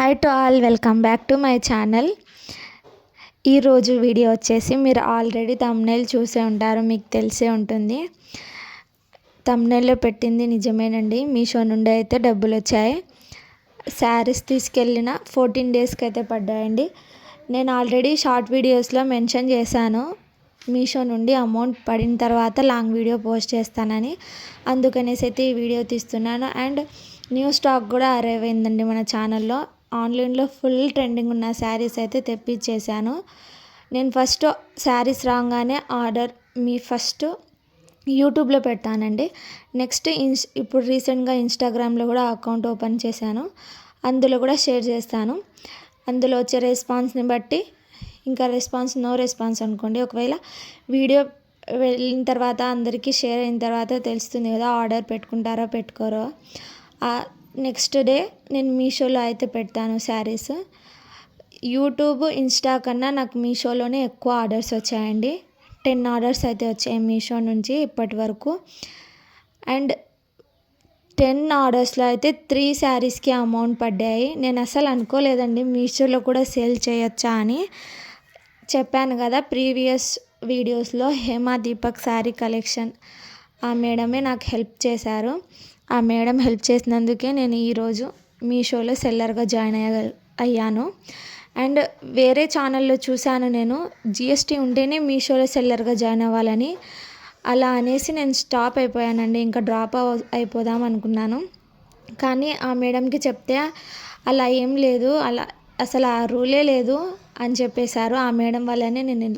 Hi to all welcome back to my channel ఈరోజు video వచ్చేసి మీరు ఆల్రెడీ తమ్నైల్ చూసే ఉంటారు మీకు తెలిసే ఉంటుంది. తమ్నైల్లో పెట్టింది నిజమేనండి మీషో నుండి అయితే డబ్బులు వచ్చాయి. శారీస్ తీసుకెళ్ళిన ఫోర్టీన్ డేస్కి అయితే పడ్డాయండి. నేను ఆల్రెడీ షార్ట్ వీడియోస్లో మెన్షన్ చేశాను. మీషో నుండి అమౌంట్ పడిన తర్వాత లాంగ్ వీడియో పోస్ట్ చేస్తానని. అందుకనేసి అయితే ఈ వీడియో తీస్తున్నాను. అండ్ న్యూ స్టాక్ కూడా అరైవ్ అయిందండి మన ఛానల్లో ఆన్లైన్లో ఫుల్ ట్రెండింగ్ ఉన్న శారీస్ అయితే తెప్పించేశాను. నేను ఫస్ట్ శారీస్ రాగానే ఆర్డర్ మీ ఫస్ట్ యూట్యూబ్లో పెడతానండి. నెక్స్ట్ ఇన్స్ ఇప్పుడు రీసెంట్గా ఇన్స్టాగ్రామ్లో కూడా అకౌంట్ ఓపెన్ చేశాను. అందులో కూడా షేర్ చేస్తాను. అందులో వచ్చే రెస్పాన్స్ని బట్టి ఇంకా రెస్పాన్స్ నో రెస్పాన్స్ అనుకోండి. ఒకవేళ వీడియో వెళ్ళిన తర్వాత అందరికీ షేర్ అయిన తర్వాత తెలుస్తుంది కదా ఆర్డర్ పెట్టుకుంటారో పెట్టుకోరో. నెక్స్ట్ డే నేను మీషోలో అయితే పెడతాను శారీస్. యూట్యూబ్ ఇన్స్టా కన్నా నాకు మీషోలోనే ఎక్కువ ఆర్డర్స్ వచ్చాయండి. టెన్ ఆర్డర్స్ అయితే వచ్చాయి మీషో నుంచి ఇప్పటి వరకు. అండ్ టెన్ ఆర్డర్స్లో అయితే త్రీ శారీస్కి అమౌంట్ పడ్డాయి. నేను అసలు అనుకోలేదండి మీషోలో కూడా సేల్ చేయొచ్చా అని. చెప్పాను కదా ప్రీవియస్ వీడియోస్లో హేమా దీపక్ శారీ కలెక్షన్. ఆ మేడమే నాకు హెల్ప్ చేశారు. ఆ మేడం హెల్ప్ చేసినందుకే నేను ఈరోజు మీషోలో సెల్లర్గా జాయిన్ అయ్య అయ్యాను. అండ్ వేరే ఛానల్లో చూశాను నేను జిఎస్టీ ఉంటేనే మీషోలో సెల్లర్గా జాయిన్ అవ్వాలని. అలా అనేసి నేను స్టాప్ అయిపోయానండి ఇంకా డ్రాప్ అయిపోదాం అనుకున్నాను. కానీ ఆ మేడంకి చెప్తే అలా ఏం లేదు అలా అసలు ఆ రూలే లేదు అని చెప్పేశారు. ఆ మేడం వల్లనే నేను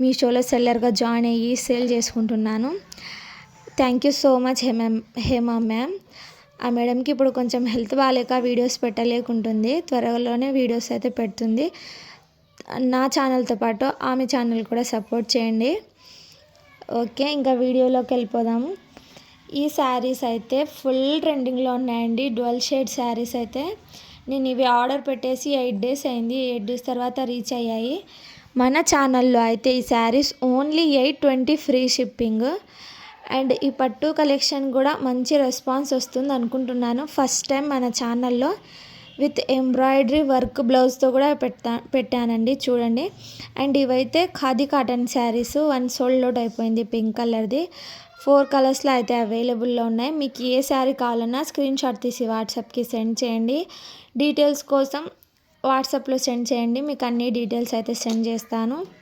మీషోలో సెల్లర్గా జాయిన్ అయ్యి సేల్ చేసుకుంటున్నాను. Thank you so much Hema Hema ma'am. ఆ మేడంకి ఇప్పుడు కొంచెం హెల్త్ బాగాలేక వీడియోస్ పెట్టలేకుంటుంది. త్వరలోనే వీడియోస్ అయితే పెడుతుంది. నా ఛానల్తో పాటు ఆమె ఛానల్ కూడా సపోర్ట్ చేయండి. ఓకే ఇంకా వీడియోలోకి వెళ్ళిపోదాము. ఈ శారీస్ అయితే ఫుల్ ట్రెండింగ్లో ఉన్నాయండి. డ్వెల్ షేడ్ శారీస్ అయితే. నేను ఇవి ఆర్డర్ పెట్టేసి ఎయిట్ డేస్ అయింది. ఎయిట్ డేస్ తర్వాత రీచ్ అయ్యాయి. మన ఛానల్లో అయితే ఈ sarees only eight twenty free shipping. And ఈ పట్టు కలెక్షన్ కూడా మంచి రెస్పాన్స్ వస్తుంది అనుకుంటున్నాను. ఫస్ట్ టైం మన ఛానల్లో విత్ ఎంబ్రాయిడరీ వర్క్ బ్లౌజ్తో కూడా పెట్టా పెట్టానండి చూడండి. అండ్ ఇవైతే khadi cotton sarees one sold out అయిపోయింది పింక్ కలర్ది. ఫోర్ కలర్స్లో అయితే అవైలబుల్లో ఉన్నాయి. మీకు ఏ శారీ కావాలన్నా స్క్రీన్ షాట్ తీసి వాట్సాప్కి సెండ్ చేయండి. డీటెయిల్స్ కోసం వాట్సాప్లో సెండ్ చేయండి. మీకు అన్ని డీటెయిల్స్ అయితే సెండ్ చేస్తాను.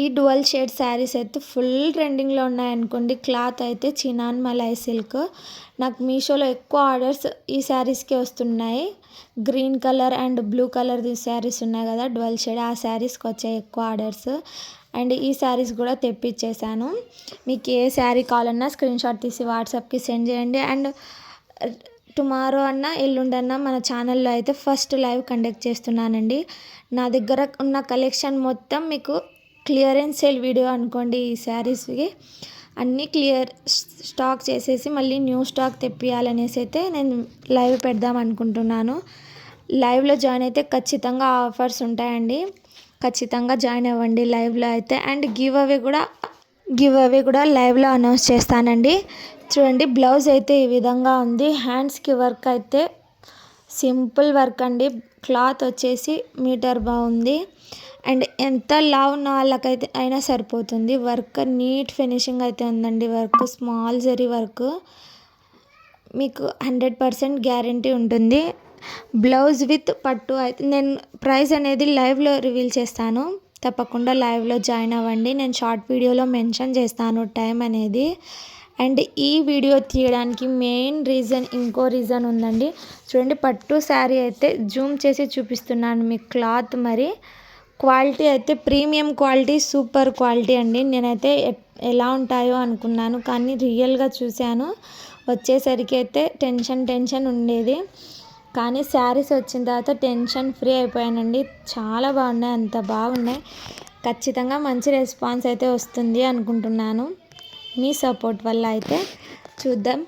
ఈ డువల్ షేడ్ శారీస్ అయితే ఫుల్ ట్రెండింగ్లో ఉన్నాయనుకోండి క్లాత్ అయితే చినాన్ మలై సిల్క్. నాకు మీషోలో ఎక్కువ ఆర్డర్స్ ఈ శారీస్కే వస్తున్నాయి. Green colour and blue colour sarees ఉన్నాయి కదా. డువల్ షేడ్ ఆ శారీస్కి వచ్చాయి ఎక్కువ ఆర్డర్స్. అండ్ ఈ శారీస్ కూడా తెప్పించేశాను మీకు ఏ శారీ కావాలన్నా స్క్రీన్ షాట్ తీసి వాట్సాప్కి సెండ్ చేయండి. అండ్ టుమారో అన్న ఎల్లుండి మన ఛానల్లో అయితే ఫస్ట్ లైవ్ కండక్ట్ చేస్తున్నానండి. నా దగ్గర ఉన్న కలెక్షన్ మొత్తం మీకు క్లియరెన్స్ సేల్ వీడియో అనుకోండి ఈ శారీస్కి అన్నీ క్లియర్ స్టాక్ చేసేసి మళ్ళీ న్యూ స్టాక్ తెప్పియాలనేసి అయితే నేను లైవ్ పెడదాం అనుకుంటున్నాను. లైవ్లో జాయిన్ అయితే ఖచ్చితంగా ఆఫర్స్ ఉంటాయండి. ఖచ్చితంగా జాయిన్ అవ్వండి లైవ్లో అయితే. అండ్ గివ్ అవే కూడా గివ్ అవే కూడా లైవ్లో అనౌన్స్ చేస్తానండి. చూడండి బ్లౌజ్ అయితే ఈ విధంగా ఉంది. హ్యాండ్స్కి వర్క్ అయితే సింపుల్ వర్క్ అండి. క్లాత్ వచ్చేసి మీటర్ బాగుంది అండ్ ఎంత లావ్ ఉన్న వాళ్ళకైతే అయినా సరిపోతుంది. వర్క్ నీట్ ఫినిషింగ్ అయితే ఉందండి. Work small zari work. మీకు హండ్రెడ్ పర్సెంట్ గ్యారంటీ ఉంటుంది. బ్లౌజ్ విత్ పట్టు అయితే నేను ప్రైస్ అనేది లైవ్లో రివీల్ చేస్తాను. తప్పకుండా లైవ్లో జాయిన్ అవ్వండి. నేను షార్ట్ వీడియోలో మెన్షన్ చేస్తాను టైం అనేది. అండ్ ఈ వీడియో తీయడానికి మెయిన్ రీజన్ ఇంకో రీజన్ ఉందండి. చూడండి పట్టు శారీ అయితే జూమ్ చేసి చూపిస్తున్నాను. మీ క్లాత్ మరి క్వాలిటీ అయితే ప్రీమియం క్వాలిటీ సూపర్ క్వాలిటీ అండి. నేనైతే ఎలా ఉంటాయో అనుకున్నాను కానీ రియల్గా చూశాను. వచ్చేసరికి అయితే టెన్షన్ టెన్షన్ ఉండేది. కానీ శారీస్ వచ్చిన తర్వాత టెన్షన్ ఫ్రీ అయిపోయానండి. చాలా బాగున్నాయి అంత బాగున్నాయి. ఖచ్చితంగా మంచి రెస్పాన్స్ అయితే వస్తుంది అనుకుంటున్నాను. మీ సపోర్ట్ వల్ల అయితే చూద్దాం.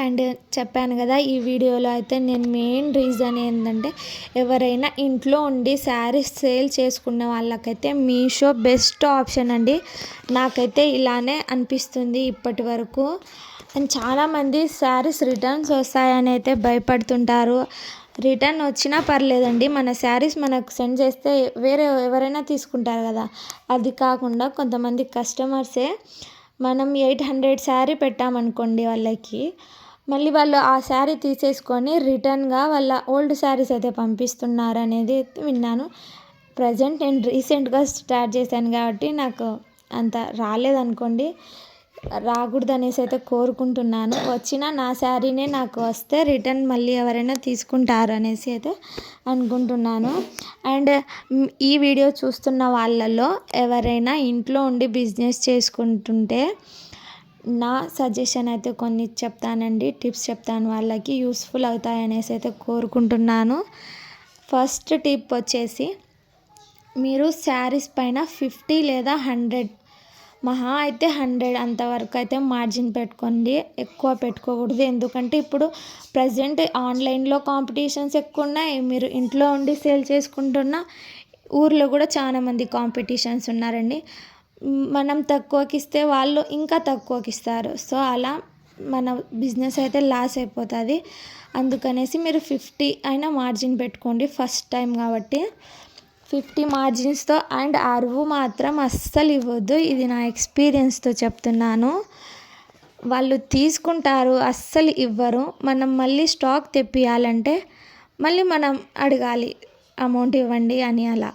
అండ్ చెప్పాను కదా ఈ వీడియోలో అయితే నేను మెయిన్ రీజన్ ఏంటంటే ఎవరైనా ఇంట్లో ఉండి శారీస్ సేల్ చేసుకున్న వాళ్ళకైతే మీషో బెస్ట్ ఆప్షన్ అండి. నాకైతే ఇలానే అనిపిస్తుంది ఇప్పటి వరకు. అండ్ చాలామంది శారీస్ రిటర్న్స్ వస్తాయని అయితే భయపడుతుంటారు. రిటర్న్ వచ్చినా పర్లేదండి మన శారీస్ మనకు సెండ్ చేస్తే వేరే ఎవరైనా తీసుకుంటారు కదా. అది కాకుండా కొంతమంది కస్టమర్సే మనం ఎయిట్ హండ్రెడ్ శారీ పెట్టామనుకోండి వాళ్ళకి మళ్ళీ వాళ్ళు ఆ శారీ తీసేసుకొని రిటర్న్గా వాళ్ళ ఓల్డ్ శారీస్ అయితే పంపిస్తున్నారు అనేది విన్నాను. ప్రజెంట్ నేను రీసెంట్గా స్టార్ట్ చేశాను కాబట్టి నాకు అంత రాలేదనుకోండి. రాకూడదు అనేసి అయితే కోరుకుంటున్నాను. వచ్చిన నా శారీనే నాకు వస్తే రిటర్న్ మళ్ళీ ఎవరైనా తీసుకుంటారు అనేసి అయితే అనుకుంటున్నాను. అండ్ ఈ వీడియో చూస్తున్న వాళ్ళలో ఎవరైనా ఇంట్లో ఉండి బిజినెస్ చేసుకుంటుంటే నా సజెషన్ అయితే కొన్ని చెప్తానండి. టిప్స్ చెప్తాను వాళ్ళకి యూస్ఫుల్ అవుతాయి అనేసి అయితే కోరుకుంటున్నాను. ఫస్ట్ టిప్ వచ్చేసి మీరు శారీస్ పైన ఫిఫ్టీ లేదా హండ్రెడ్ మహా అయితే హండ్రెడ్ అంతవరకు అయితే మార్జిన్ పెట్టుకోండి. ఎక్కువ పెట్టుకోకూడదు. ఎందుకంటే ఇప్పుడు ప్రజెంట్ ఆన్లైన్లో కాంపిటీషన్స్ ఎక్కువ ఉన్నాయి మీరు ఇంట్లో ఉండి సేల్ చేసుకుంటున్న ఊర్లో కూడా చాలామంది కాంపిటీషన్స్ ఉన్నారండి. మనం తక్కువకి ఇస్తే వాళ్ళు ఇంకా తక్కువకి ఇస్తారు. సో అలా మన బిజినెస్ అయితే లాస్ అయిపోతుంది. అందుకనేసి మీరు ఫిఫ్టీ అయినా మార్జిన్ పెట్టుకోండి ఫస్ట్ టైం కాబట్టి. ఫిఫ్టీ మార్జిన్స్తో అండ్ అరువు మాత్రం అస్సలు ఇవ్వద్దు. ఇది నా ఎక్స్పీరియన్స్తో చెప్తున్నాను. వాళ్ళు తీసుకుంటారు అస్సలు ఇవ్వరు. మనం మళ్ళీ స్టాక్ తెప్పియాలంటే మళ్ళీ మనం అడగాలి అమౌంట్ ఇవ్వండి అని అలా.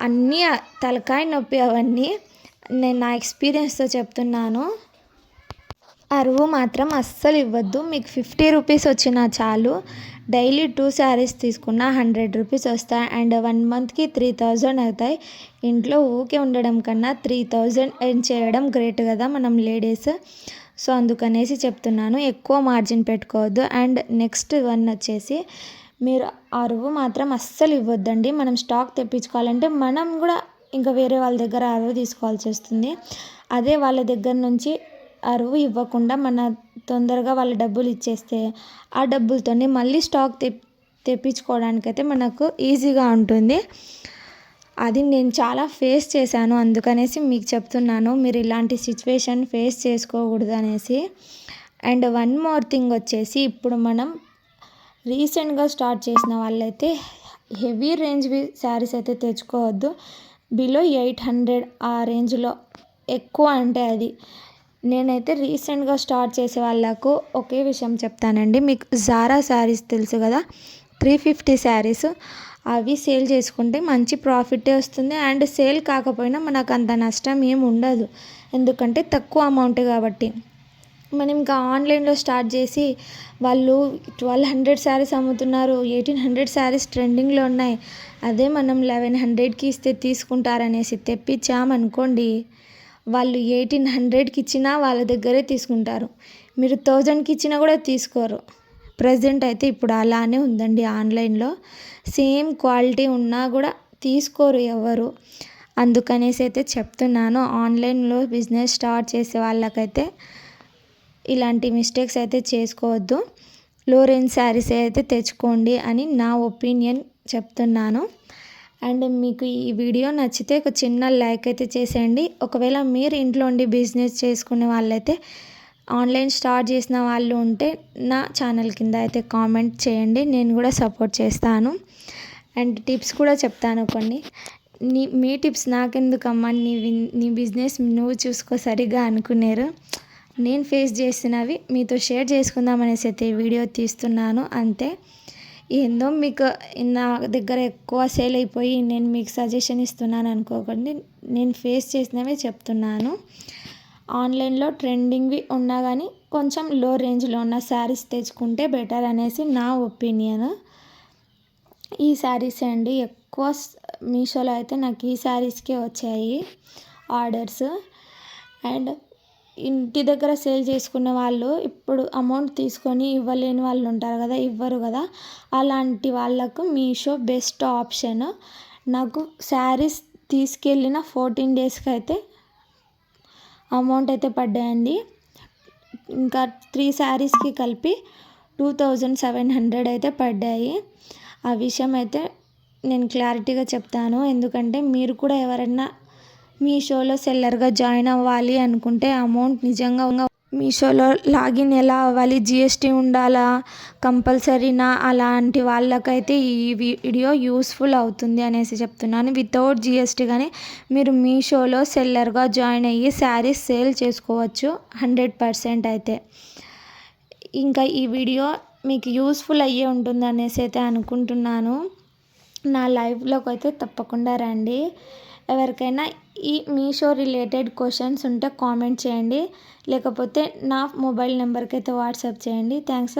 అన్నీ తలకాయ నొప్పి అవన్నీ నేను నా ఎక్స్పీరియన్స్తో చెప్తున్నాను. అరువు మాత్రం అస్సలు ఇవ్వద్దు. మీకు ఫిఫ్టీ రూపీస్ వచ్చినా చాలు. డైలీ టూ శారీస్ తీసుకున్న హండ్రెడ్ రూపీస్ వస్తాయి. అండ్ వన్ మంత్కి త్రీ థౌజండ్ అవుతాయి. ఇంట్లో ఊకే ఉండడం కన్నా త్రీ థౌజండ్ ఎర్న్ చేయడం గ్రేట్ కదా మనం లేడీస్. సో అందుకనేసి చెప్తున్నాను ఎక్కువ మార్జిన్ పెట్టుకోవద్దు. అండ్ నెక్స్ట్ వన్ వచ్చేసి మీరు అరువు మాత్రం అస్సలు ఇవ్వద్దండి. మనం స్టాక్ తెప్పించుకోవాలంటే మనం కూడా ఇంకా వేరే వాళ్ళ దగ్గర అరువు తీసుకోవాల్సి వస్తుంది. అదే వాళ్ళ దగ్గర నుంచి అరువు ఇవ్వకుండా మన తొందరగా వాళ్ళ డబ్బులు ఇచ్చేస్తే ఆ డబ్బులతోనే మళ్ళీ స్టాక్ తె తెప్పించుకోవడానికైతే మనకు ఈజీగా ఉంటుంది. అది నేను చాలా ఫేస్ చేశాను అందుకనేసి మీకు చెప్తున్నాను మీరు ఇలాంటి సిచ్యువేషన్ ఫేస్ చేసుకోకూడదు అనేసి అండ్ వన్ మోర్ థింగ్ వచ్చేసి ఇప్పుడు మనం రీసెంట్గా స్టార్ట్ చేసిన వాళ్ళైతే హెవీ రేంజ్వి శారీస్ అయితే తెచ్చుకోవద్దు. బిలో ఎయిట్ హండ్రెడ్ ఆ రేంజ్లో ఎక్కువ అంటే అది. నేనైతే రీసెంట్గా స్టార్ట్ చేసే వాళ్ళకు ఒకే విషయం చెప్తానండి. మీకు జారా శారీస్ తెలుసు కదా? త్రీ ఫిఫ్టీ శారీస్ అవి సేల్ చేసుకుంటే మంచి ప్రాఫిటే వస్తుంది. అండ్ సేల్ కాకపోయినా మనకు అంత నష్టం ఏం ఉండదు. ఎందుకంటే తక్కువ అమౌంట్ కాబట్టి. మనం ఇంకా ఆన్లైన్లో స్టార్ట్ చేసి వాళ్ళు ట్వెల్వ్ హండ్రెడ్ శారీస్ అమ్ముతున్నారు. ఎయిటీన్ హండ్రెడ్ శారీస్ ట్రెండింగ్లో ఉన్నాయి. అదే మనం లెవెన్ హండ్రెడ్కి ఇస్తే తీసుకుంటారనేసి తెప్పించామనుకోండి వాళ్ళు ఎయిటీన్ హండ్రెడ్కి ఇచ్చినా వాళ్ళ దగ్గరే తీసుకుంటారు. మీరు థౌజండ్కి ఇచ్చినా కూడా తీసుకోరు. ప్రజెంట్ అయితే ఇప్పుడు అలానే ఉందండి ఆన్లైన్లో. సేమ్ క్వాలిటీ ఉన్నా కూడా తీసుకోరు ఎవరు. అందుకనేసి అయితే చెప్తున్నాను ఆన్లైన్లో బిజినెస్ స్టార్ట్ చేసే వాళ్ళకైతే ఇలాంటి మిస్టేక్స్ అయితే చేసుకోవద్దు. లో రేంజ్ శారీస్ అయితే తెచ్చుకోండి అని నా ఒపీనియన్ చెప్తున్నాను. అండ్ మీకు ఈ వీడియో నచ్చితే ఒక చిన్న లైక్ అయితే చేసేయండి. ఒకవేళ మీరు ఇంట్లో ఉండి బిజినెస్ చేసుకునే వాళ్ళైతే ఆన్లైన్ స్టార్ట్ చేసిన వాళ్ళు ఉంటే నా ఛానల్ కింద అయితే కామెంట్ చేయండి. నేను కూడా సపోర్ట్ చేస్తాను. అండ్ టిప్స్ కూడా చెప్తాను కొన్ని. నీ మీ టిప్స్ నాకెందుకమ్మా? నీ నీ బిజినెస్ నువ్వు చూసుకో సరిగా అనుకునేరు. నేను ఫేస్ చేసినవి మీతో షేర్ చేసుకుందాం అనేసి అయితే వీడియో తీస్తున్నాను. అంతే. ఏందో మీకు నా దగ్గర ఎక్కువ సేల్ అయిపోయి నేను మీకు సజెషన్ ఇస్తున్నాను అనుకోకండి. నేను ఫేస్ చేసినవే చెప్తున్నాను. ఆన్లైన్లో ట్రెండింగ్వి ఉన్నా కానీ కొంచెం లో రేంజ్లో ఉన్న శారీస్ తెచ్చుకుంటే బెటర్ అనేసి నా ఒపీనియన్. ఈ శారీస్ అండి ఎక్కువ మీషోలో అయితే నాకు ఈ శారీస్కే వచ్చాయి ఆర్డర్స్. అండ్ ఇంటి దగ్గర సేల్ చేసుకున్న వాళ్ళు ఇప్పుడు అమౌంట్ తీసుకొని ఇవ్వలేని వాళ్ళు ఉంటారు కదా ఇవ్వరు కదా. అలాంటి వాళ్ళకు మీషో బెస్ట్ ఆప్షన్. నాకు శారీస్ తీసుకెళ్ళిన ఫోర్టీన్ డేస్కి అయితే అమౌంట్ అయితే పడ్డాయండి. ఇంకా త్రీ శారీస్కి కలిపి టూ థౌజండ్ సెవెన్ హండ్రెడ్ అయితే పడ్డాయి. ఆ విషయం అయితే నేను క్లారిటీగా చెప్తాను. ఎందుకంటే మీరు కూడా ఎవరైనా మీ షోలో సెల్లర్గా జాయిన్ అవ్వాలి అనుకుంటే అమౌంట్ నిజంగా మీషోలో లాగిన్ ఎలా అవ్వాలి? జిఎస్టీ ఉండాలా? కంపల్సరీనా? అలాంటి వాళ్ళకైతే ఈ వీడియో యూస్ఫుల్ అవుతుంది అనేసి చెప్తున్నాను. వితౌట్ జిఎస్టీ కానీ మీరు మీషోలో సెల్లర్గా జాయిన్ అయ్యి శారీస్ సేల్ చేసుకోవచ్చు. హండ్రెడ్ పర్సెంట్ అయితే. ఇంకా ఈ వీడియో మీకు యూస్ఫుల్ అయ్యే ఉంటుంది అనేసి అయితే అనుకుంటున్నాను. నా లైఫ్లోకి అయితే తప్పకుండా రండి. ఎవరికైనా ఈ మీషో రిలేటెడ్ క్వశ్చన్స్ ఉంటే కామెంట్ చేయండి. లేకపోతే నా మొబైల్ నెంబర్కి అయితే వాట్సాప్ చేయండి. థ్యాంక్స్.